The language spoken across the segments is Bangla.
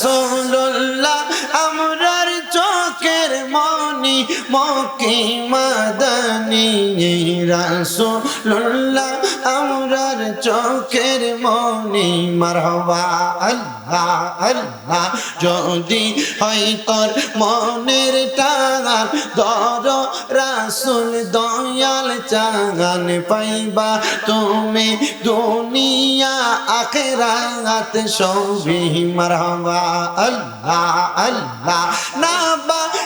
চোখের মনি মকি মাদানি রাসূলুল্লাহ আমরার চোখের মনি। মারহাবা আল্লাহ আল্লাহ, যদি হয় তোর মনের টান দর রাসূল দয়াল চাগান পাইবা তুমি দুনিয়া আখেরাত সবই। মারহাবা আল্লাহ আল্লাহ, না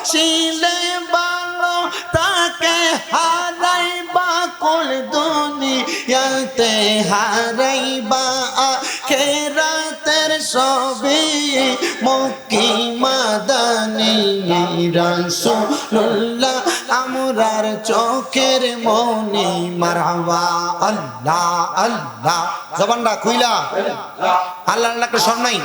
বাসিলে বালো তাকে হারাইবা কুল দুনিয়াতে হারাইবা খেরাতের সবই মক্কি মাদানি রাসূলুল্লাহ আমরার চোখের মনি মারহাবা। আল্লাহ আল্লাহ। জবানটা খুইলা। আল্লাহ আল্লাহ করে সব নাই।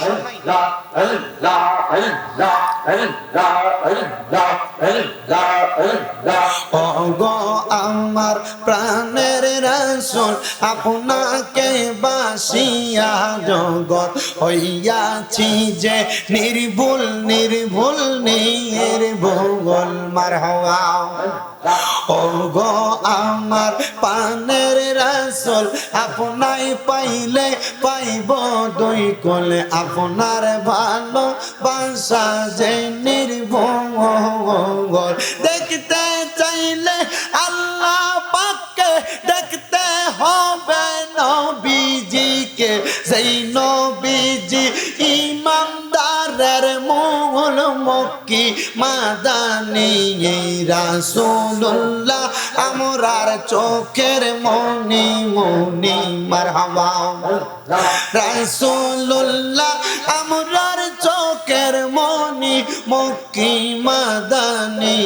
আমার প্রাণের রাসূল, আপনাকে বাসিয়া জগৎ হইয়াছি যে নির্ভুল নির্ভুল নির্ভুল মারহাবা। ওগো আমার পানের রাসূল, আপনাই পাইলে পাইব দুই কোলে। আপনার ভালো বাসা যে নির্ভুল দেখতে চাইলে আল্লাহ পাককে দেখতে হবে নবীজিকে। সেই নবীজি মূল মক্কি মাদানি রাসূলুল্লাহ আমরার চোখের মনি মনি, মারহাবা। রাসূলুল্লাহ আমরার চোখের মনি মক্কি মাদানি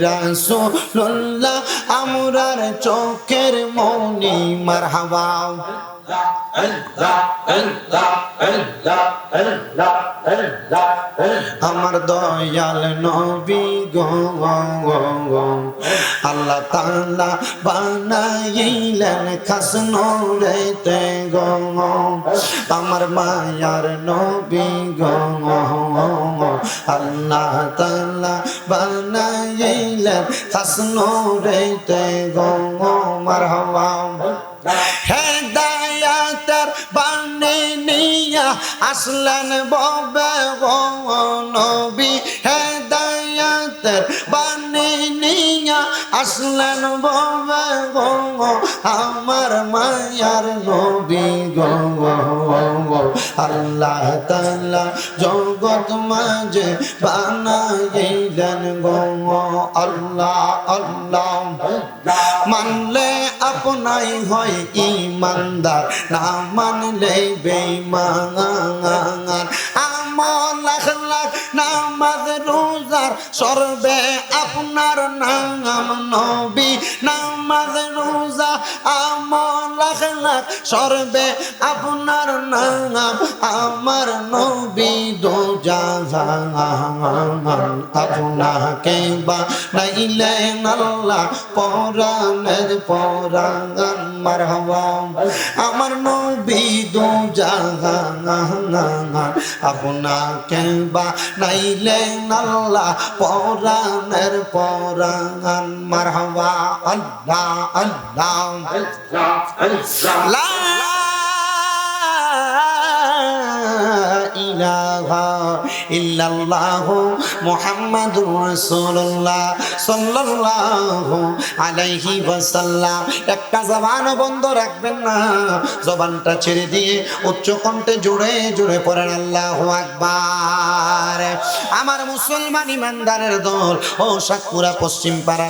রাসূলুল্লাহ আমরার চোখের মনি মারহাবা। আমার দয়াল নবী গো। আল্লাহ তাআলা বানাইলেন খাস নূরেতে গো আমার মায়ার নবী গো আল্লাহ তাআলা বানাইলেন খাস নূরেতে গো মারহাবা। হেদায়াতের বাণী নিয়া আসলেন ববে গো নবী। হেদায়াতের বাণী নিয়া আসলেন ববে গো আমার মায়ার নবী গো আল্লাহ তাআলা জগৎ মাঝে বানাইলেন গো আল্লাহ আল্লাহ। মানলে আপনাই হয় ইমানদার, না মানলে বেঈমান। আমল নামাজ রোজার সর্বে আপনার নাম নবী। নামাজ রোজা লাখ লাখ সর্বে আপনার নাম, আমার নবী দো আপনাকে বা নাইলেন আল্লাহ পরাণের পরাণ মারহাবা, আমার নবী দো আপনাকে বা আল্লাহ পরাণের পরাণ মারহাবা আল্লাহ আল্লাহ। একটা বন্ধ রাখবেন না। জবানটা ছেড়ে দিয়ে উচ্চ কণ্ঠে জোরে জোরে পড়েন আল্লাহু আকবার। আমার মুসলমান ইমানদারের দল, ও সাতপুরা পশ্চিম পাড়া